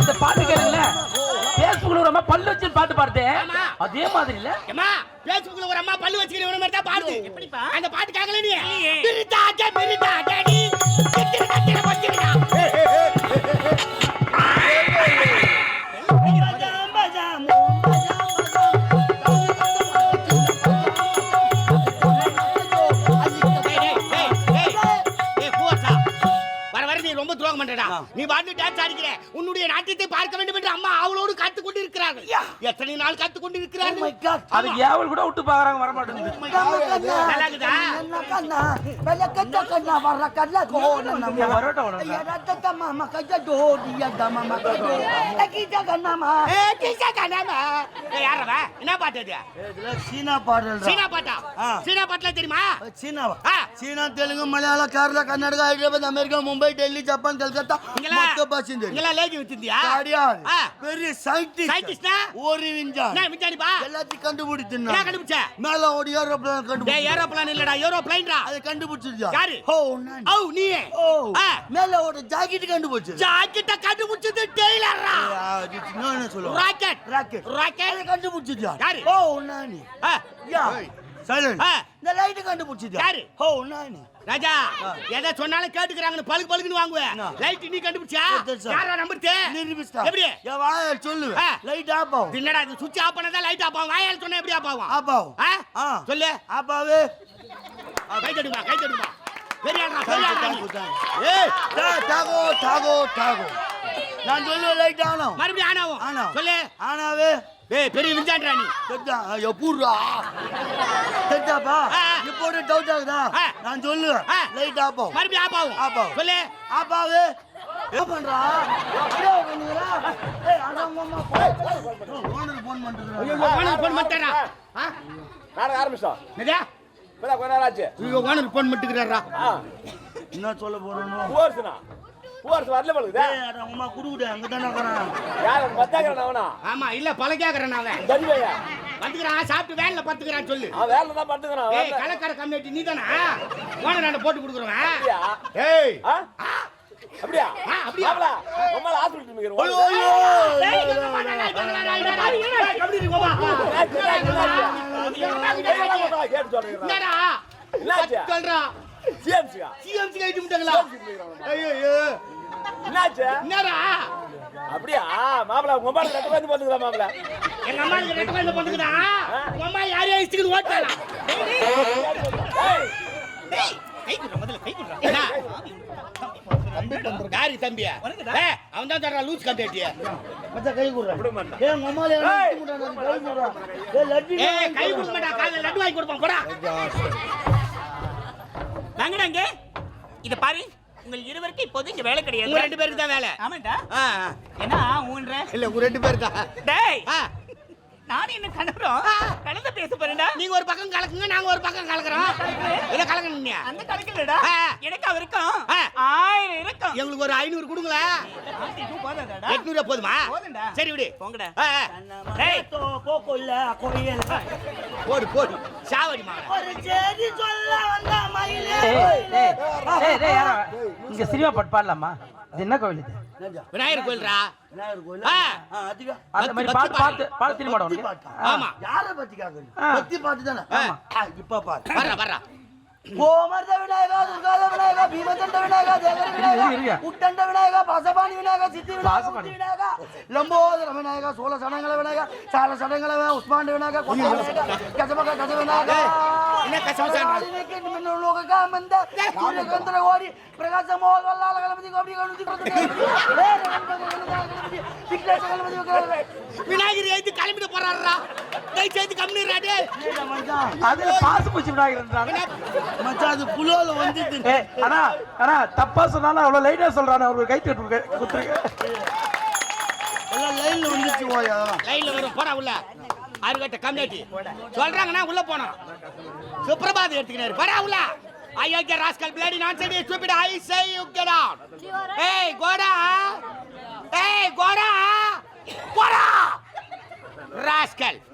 இந்த பாட்டு கேளுங்களே பேஸ்புக்ல ஒரு அம்மா பல்லு வச்சு பாட்டு பாடுது அதே மாதிரி இல்ல ஏமா பேஸ்புக்ல ஒரு அம்மா பல்லு வச்சுக்கிற மாதிரி தான் பாடுது எப்படிப்பா அந்த பாட்டு கேட்கல நீ பிரிட்டாட்ட பிரிட்டாட்ட ரொம்ப துரோகம் பண்றடா. நீ பாட்டு டான்ஸ் ஆடிக்கிற. உன்னுடைய நாட்டியத்தை பார்க்க வேண்டும் என்று அம்மா அவளோடு காத்துக் கொண்டு இருக்கிறார்கள் எத்தனை நாள் காத்துக் கொண்டு Oh my இருக்கிறார்கள் god. அது ஏவல். கூட விட்டு பாக்குறாங்க வர யாரவ? என்ன பாட்டு? சீனா சீனா பாட்டா? சீனா பாட்டுலாம் தெரியுமா? சீனாவா? ஆ. சீனா தெலுங்கு மலையாள கேரளா கர்நாடகா ஹைதராபாத் அமெரிக்கா மும்பை டெல்லி ஜப்பான் கல்கத்தா மொத்த பாஷிந்தர் இங்கெல்லாம் லேகி வித்திருந்தியா? கிடையாது. பெரிய சயின்டிஸ்ட் சயின்டிஸ்ட்னா? ஒரு விஞ்ஞானி என்ன விஞ்ஞானிப்பா? எல்லாத்தையும் கண்டுபிடிச்சுனா என்ன கண்டுபிடிச்ச? மேல ஓடி ஏரோப்ளேன் டேய், கண்டுபிடிச்சு ஏரோப்ளேன் இல்லடா, ஏரோப்ளேன்டா. அதை கண்டுபிடிச்சிருக்கா யாரு? ஓ நான் ஔ, நீயே. ஓ. மேல ஓட ஜாக்கெட் கண்டுபிடிச்சு ஜாக்கெட்டை கண்டுபிடிச்சது டெய்லர்ரா. என்ன சொல்லுவாங்க ராக்கெட். Rocket rocket. அதை கண்டுபிடிச்சிருக்கா யாரு? ஓ நானி ஆ, யா சைலண்ட். இந்த லைட் கண்டுபிடிச்சிருக்கா யாரு? ஓ நானி ராஜா, எதை சொன்னாலும் கேட்டுக்கிறாங்கன்னு பழுக்கு பழுக்குன்னு வாங்குவேன். லைட் நீ கண்டுபிடிச்சா? யாரா நம்புறது? நிரூபிச்சிட்டா. எப்படி? என் வாய சொல்லு. லைட் ஆஃப் ஆகும். என்னடா இது சுவிட்ச் ஆஃப் பண்ணதா லைட் ஆஃப் ஆகும்? வாயால சொன்னா எப்படி ஆஃப் ஆகும்? ஆஃப் ஆகும். ஆ? ஆ. சொல்லு. ஆப்பாவே கை தட்டுமா கை தட்டுமா. ஏய் நான் சொல்லுவேன் லைட் ஆனும் மறுபடியும் ஆனாவும் ஆனா சொல்லு. ஆனாவே ஏய் பெரிய விஞ்ஞான்றா நீ. தெரிஞ்சா எப்பூர்ரா ஆ. இப்போ ஒரு டவுட் ஆகுதா. நான் சொல்லுவேன் ஆ. லைட் ஆஃப் ஆகும். மறுபடியும் ஆஃப் ஆகும். ஆஃப் ஆகும். சொல்லு. ஆப்பாவே என்ன பண்றா? அப்படியே உட்காந்துக்கிறா ஏய் அதான் மாமா ஓனர் ஃபோன் பண்ணிட்டு ஓனர் ஃபோன் பண்ணிட்டாரா ஆ? நாடகம் ஆரம்பிச்சோம். என்னது இப்பதான் கொஞ்ச நேரம் ஆச்சு. ஐயோ ஓனர் ஃபோன் பண்ணிட்டுக்கிறாரா? என்ன சொல்ல போறோம் பூவரசுனா பூவரசு வரல பழுகுதா அம்மா குடுக்குடு அங்க தானே இருக்கிறான். யார் பத்தாக்கிறேன் அவனா? ஆமா இல்ல பல கேக்குறேன் அவன் வந்துக்கிறான் சாப்பிட்டு வேன்ல பத்துக்கிறான் சொல்லு. அவன் வேலை தான் பட்டுக்கிறான் ஏய் கலக்கார கம்யூனிட்டி நீ தானா ஓனர் நான் போட்டு கொடுக்குறவன். ஏய்? அப்படியா? அப்படியா? ரொம்ப ஹாஸ்பிட்டல் நிக்கிறோம் ஐயோ ஐயோ. ஏய், இங்க வா, டேய், டேய், டேய், டேய், டேய், டேய், டேய், கபடி இருக்கு, வா, வா. கேட்டு சொல்றேன் என்னடா? சொல்றா. சிஎம்சியா? CMC க்கு ஐட்டு விட்டாங்களா? ஐயையோ. என்னாச்சு என்னடா? அப்படியா மாப்பிள உங்க அம்மா ரெண்டு பேருந்து மாப்பிள எங்க பொண்ணுக்குதா? உங்க அம்மா இஷ்டத்துக்கு கை குடுறா. என்ன? யாரு தம்பியா? அவன் தான் லூஸ். மச்சான் கை குடுறா. கை குடுறா ஏய் லட்டி ஏய், கை கொடுக்க மாட்டா, காலைல லட்டு வாங்கி கொடுப்பான், போடா. வாங்கடா இங்க இத பாரு உங்கள் இருவருக்கு இப்போது இங்க வேலை கிடையாது. உங்க ரெண்டு பேருக்கு தான் வேலை. ஆமாண்டா. ஆ, என்ன ஊன்ற. இல்ல, உங்க ரெண்டு பேருக்கு தான். டேய். ஆ, நானும் என்ன கணவரும் கலந்து பேச போறேன்டா நீங்க ஒரு பக்கம் கலக்குங்க நாங்க ஒரு பக்கம் கலக்குறோம். இதை கலக்கணும் நீ. அந்த கணக்கில்லடா ஆ. எனக்கு அவருக்கும் ஆ. ஆயிரம் இருக்கும். எங்களுக்கு ஒரு ஐநூறு கொடுங்களேன் போதாதாடா. எட்நூறு போதுமா? போதும்டா. சரி விடு. போங்கடா. டேய். போக்கொல்ல கோயில் போடு போடு. சாவடி மகன ஒரு செய்தி சொல்ல வந்த மயிலே. இங்க சினிமா பாட்டு பாடலாமா இது என்ன கோவில் இது விநாயகர் கோயில்ரா விநாயகர் கோயில் அந்த மாதிரி பத்தி பாட்டு பாட்டு பாட தெரியுமா பத்தி உனக்கு பாட்டா? ஆ. ஆமா. யார பத்தி கேக்குறீங்க ஆ. பத்தி பாட்டு தானே ஆமா. இப்ப பாரு வர்றா வர்றா கோமர்த விநாயகா துர்காத விநாயகா பீமதண்ட விநாயகா தேவர விநாயகா. உட்டண்ட விநாயகா பாசபாணி விநாயகா சித்தி விநாயகா விநாயகா லம்போதர விநாயகா சோழ சடங்கள விநாயகா சால சடங்கள உஸ்மான் விநாயகா கொண்ட விநாயகா கஜமக கஜ விநாயகா. ஓடி பிரகாச கோபி கொண்டு எழுத்து கிளம்பிட்டு போறாருடா. தயவு செய்து கம்மிடுறா டேய். மச்சான் அதுல பாசு பூச்சி மச்சான். அது புலோல வந்துது ஏய் அண்ணா அண்ணா தப்பா சொன்னாலும் அவ்வளவு லைட்டா சொல்றானே அவருக்கு கை தட்டு குத்துருங்க எல்லாம் லைன்ல வந்துச்சு ஓயா. லைன்ல வரும் போடா உள்ள. அருகட்ட கம்யூனிட்டி சொல்றாங்கன்னா உள்ள போனோம். சுப்ரபாத் எடுத்துக்கினாரு. போடா உள்ள. அயோக்கிய rascal bloody nonsense stupid I say you get out ஏய் கோடா. ஏய் கோடா. கோடா ராஸ்கல்